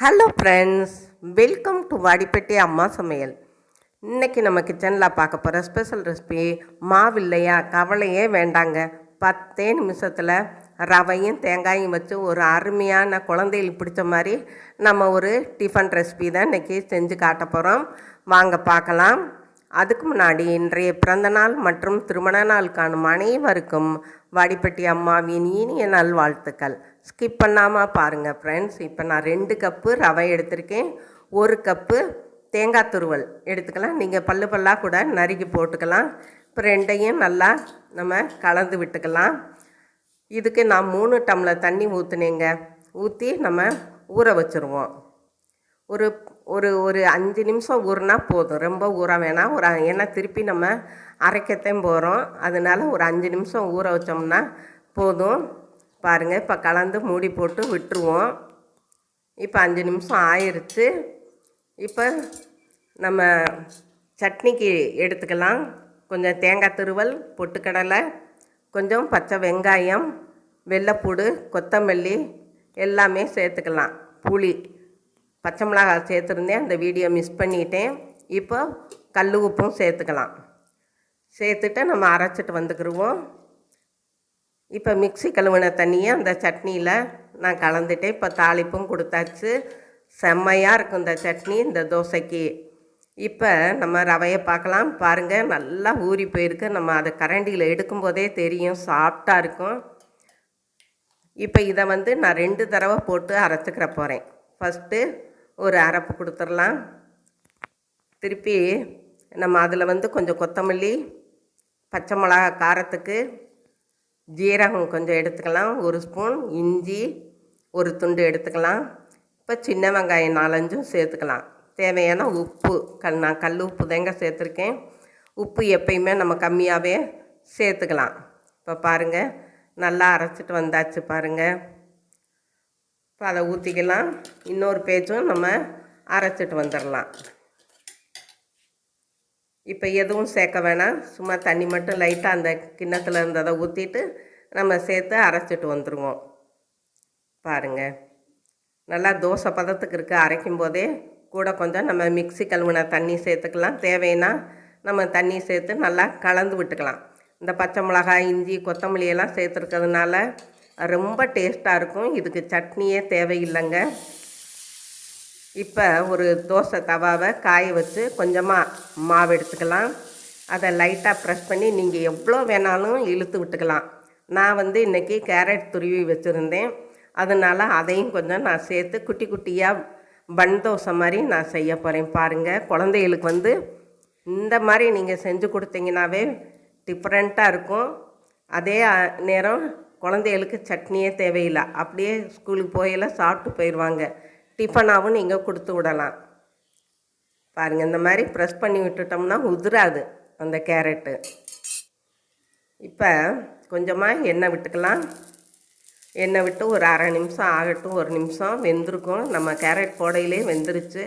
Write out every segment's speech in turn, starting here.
Hello friends welcome to Vadipettai அம்மா சமையல் இன்றைக்கி நம்ம கிச்சனில் பார்க்க போகிற ஸ்பெஷல் ரெசிபி மாவில்லையா? கவலையே வேண்டாங்க. பத்தே நிமிஷத்தில் ரவையும் தேங்காயும் வச்சு ஒரு அருமையான குழந்தைகளுக்கு பிடிச்ச மாதிரி நம்ம ஒரு டிஃபன் ரெசிபி தான் இன்றைக்கி செஞ்சு காட்ட போகிறோம் வாங்க பார்க்கலாம். அதுக்கு முன்னாடி இன்றைய பிறந்தநாள் மற்றும் திருமண நாள் காணும் அனைவருக்கும் வாடிப்பட்டி அம்மாவின் இனிய நல்வாழ்த்துக்கள். ஸ்கிப் பண்ணாமல் பாருங்கள் ஃப்ரெண்ட்ஸ் இப்போ நான் ரெண்டு கப்பு ரவை எடுத்திருக்கேன். ஒரு கப்பு தேங்காய் துருவல் எடுத்துக்கலாம். நீங்கள் பல்லு பல்லாக கூட நறுக்கி போட்டுக்கலாம். இப்போ ரெண்டையும் நல்லா நம்ம கலந்து விட்டுக்கலாம். இதுக்கு நான் மூணு டம்ளர் தண்ணி ஊற்றுனேங்க ஊற்றி நம்ம ஊற வச்சுருவோம். ஒரு ஒரு ஒரு அஞ்சு நிமிஷம் ஊறினா போதும். ரொம்ப ஊற வேணாம். ஒரு ஏன்னா திருப்பி நம்ம அரைக்கத்தையும் போகிறோம் அதனால ஒரு அஞ்சு நிமிஷம் ஊற வச்சோம்னா போதும். பாருங்கள் இப்போ கலந்து மூடி போட்டு விட்டுருவோம். இப்போ அஞ்சு நிமிஷம் ஆயிடுச்சு இப்போ நம்ம சட்னிக்கு எடுத்துக்கலாம். கொஞ்சம் தேங்காய் துருவல் பொட்டுக்கடலை கொஞ்சம் பச்சை வெங்காயம் வெள்ளைப்பூடு கொத்தமல்லி எல்லாமே சேர்த்துக்கலாம். புளி பச்சை மிளகாய் சேர்த்துருந்தேன். அந்த வீடியோ மிஸ் பண்ணிட்டேன். இப்போ கல் உப்பும் சேர்த்துக்கலாம். சேர்த்துட்டு நம்ம அரைச்சிட்டு வந்துக்கிடுவோம் இப்போ மிக்ஸி கழுவின தண்ணியை அந்த சட்னியில் நான் கலந்துட்டேன். இப்போ தாளிப்பும் கொடுத்தாச்சு. செம்மையாக இருக்கும் இந்த சட்னி இந்த தோசைக்கு. இப்போ நம்ம ரவையை பார்க்கலாம். பாருங்கள் நல்லா ஊறி போயிருக்கு. நம்ம அதை கரண்டியில் எடுக்கும்போதே தெரியும் சாஃப்டாக இருக்கும். இப்போ இதை வந்து நான் ரெண்டு தடவை போட்டு அரைச்சிக்கிற போகிறேன் ஃபஸ்ட்டு ஒரு அரைப்பு கொடுத்துடலாம். திருப்பி நம்ம அதில் வந்து கொஞ்சம் கொத்தமல்லி பச்சை மிளகா காரத்துக்கு ஜீரகம் கொஞ்சம் எடுத்துக்கலாம். ஒரு ஸ்பூன் இஞ்சி ஒரு துண்டு எடுத்துக்கலாம். இப்போ சின்ன வெங்காயம் நாலஞ்சும் சேர்த்துக்கலாம். தேவையான உப்பு கல் நான் கல் உப்பு தேங்க சேர்த்துருக்கேன். உப்பு எப்பயுமே நம்ம கம்மியாகவே சேர்த்துக்கலாம். இப்போ பாருங்கள் நல்லா அரைச்சிட்டு வந்தாச்சு பாருங்கள் இப்போ அதை ஊற்றிக்கலாம் இன்னொரு பேச்சும் நம்ம அரைச்சிட்டு வந்துடலாம் இப்போ எதுவும் சேர்க்க வேணாம். சும்மா தண்ணி மட்டும் லைட்டாக அந்த கிண்ணத்தில் இருந்ததை ஊற்றிட்டு நம்ம சேர்த்து அரைச்சிட்டு வந்துடுவோம் பாருங்கள் நல்லா தோசை பதத்துக்கு இருக்குது அரைக்கும் போதே கூட கொஞ்சம் நம்ம மிக்ஸி கழுவுன தண்ணி சேர்த்துக்கலாம். தேவைன்னா நம்ம தண்ணி சேர்த்து நல்லா கலந்து விட்டுக்கலாம். இந்த பச்சை மிளகாய் இஞ்சி கொத்தமல்லி எல்லாம் சேர்த்துருக்கிறதுனால ரொம்ப டேஸ்ட்டாக இருக்கும். இதுக்கு சட்னியே தேவையில்லைங்க. இப்போ ஒரு தோசை தவாவை காய வச்சு கொஞ்சமாக மாவு எடுத்துக்கலாம். அதை லைட்டாக ப்ரெஷ் பண்ணி நீங்கள் எவ்வளோ வேணாலும் இழுத்து விட்டுக்கலாம். நான் வந்து இன்றைக்கி கேரட் துருவி வச்சுருந்தேன். அதனால் அதையும் கொஞ்சம் நான் சேர்த்து குட்டி குட்டியாக பன் தோசை மாதிரி நான் செய்ய போகிறேன் பாருங்கள் குழந்தைகளுக்கு வந்து இந்த மாதிரி நீங்கள் செஞ்சு கொடுத்தீங்கன்னாவே டிஃப்ரெண்ட்டாக இருக்கும். அதே நேரம் குழந்தைகளுக்கு சட்னியே தேவையில்லை. அப்படியே ஸ்கூலுக்கு போயில சாப்பிட்டு போயிடுவாங்க டிஃபனாகவும் நீங்கள் கொடுத்து விடலாம். பாருங்கள் இந்த மாதிரி ப்ரெஸ் பண்ணி விட்டுட்டோம்னா உதிராது அந்த கேரட்டு. இப்போ கொஞ்சமாக எண்ணெய் விட்டுக்கலாம். எண்ணெய் விட்டு ஒரு அரை நிமிஷம் ஆகட்டும் ஒரு நிமிஷம் வெந்திருக்கும். நம்ம கேரட் போடையிலே வெந்துருச்சு.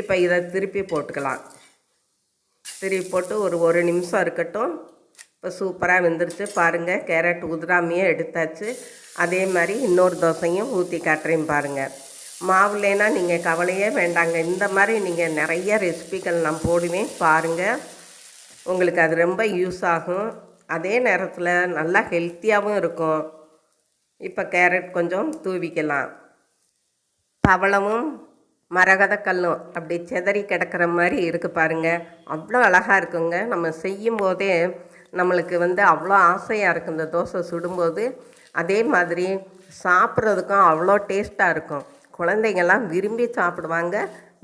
இப்போ இதை திருப்பி போட்டுக்கலாம். திருப்பி போட்டு ஒரு ஒரு நிமிஷம் இருக்கட்டும். இப்போ சூப்பராக வெந்துருச்சு. பாருங்கள் கேரட் உதிராமையே எடுத்தாச்சு. அதே மாதிரி இன்னொரு தோசையும் ஊற்றி காட்டுறேன் பாருங்கள் மாவுலேனா நீங்கள் கவலையே வேண்டாங்க. இந்த மாதிரி நீங்கள் நிறைய ரெசிபிகள் நான் போடுவேன். பாருங்கள் உங்களுக்கு அது ரொம்ப யூஸ் ஆகும். அதே நேரத்தில் நல்லா ஹெல்த்தியாகவும் இருக்கும். இப்போ கேரட் கொஞ்சம் தூவிக்கலாம். பவளமும் மரகதக்கல்லும் அப்படி செதறி கிடக்கிற மாதிரி இருக்குது பாருங்கள் அவ்வளோ அழகாக இருக்குங்க. நம்ம செய்யும் போதே நம்மளுக்கு வந்து அவ்வளோ ஆசையாக இருக்கும் இந்த தோசை சுடும்போது. அதே மாதிரி சாப்பிட்றதுக்கும் அவ்வளோ டேஸ்ட்டாக இருக்கும். குழந்தைங்கள்லாம் விரும்பி சாப்பிடுவாங்க.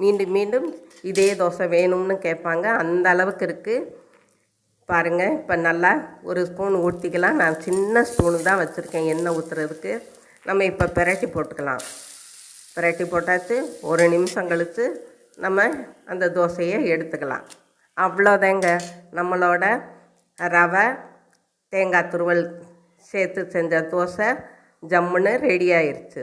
மீண்டும் மீண்டும் இதே தோசை வேணும்னு கேட்பாங்க. அந்த அளவுக்கு இருக்குது பாருங்கள் இப்போ நல்லா ஒரு ஸ்பூன் ஊற்றிக்கலாம் நான் சின்ன ஸ்பூனு தான் வச்சுருக்கேன் எண்ணெய் ஊற்றுறதுக்கு நம்ம இப்போ பிரட்டி போட்டுக்கலாம். பிரட்டி போட்டாச்சு ஒரு நிமிஷம் கழித்து நம்ம அந்த தோசையை எடுத்துக்கலாம். அவ்வளோதாங்க. நம்மளோட ரவை தேங்காய் துருவல் சேர்த்து செஞ்ச தோசை ஜம்முன்னு ரெடி ஆயிடுச்சு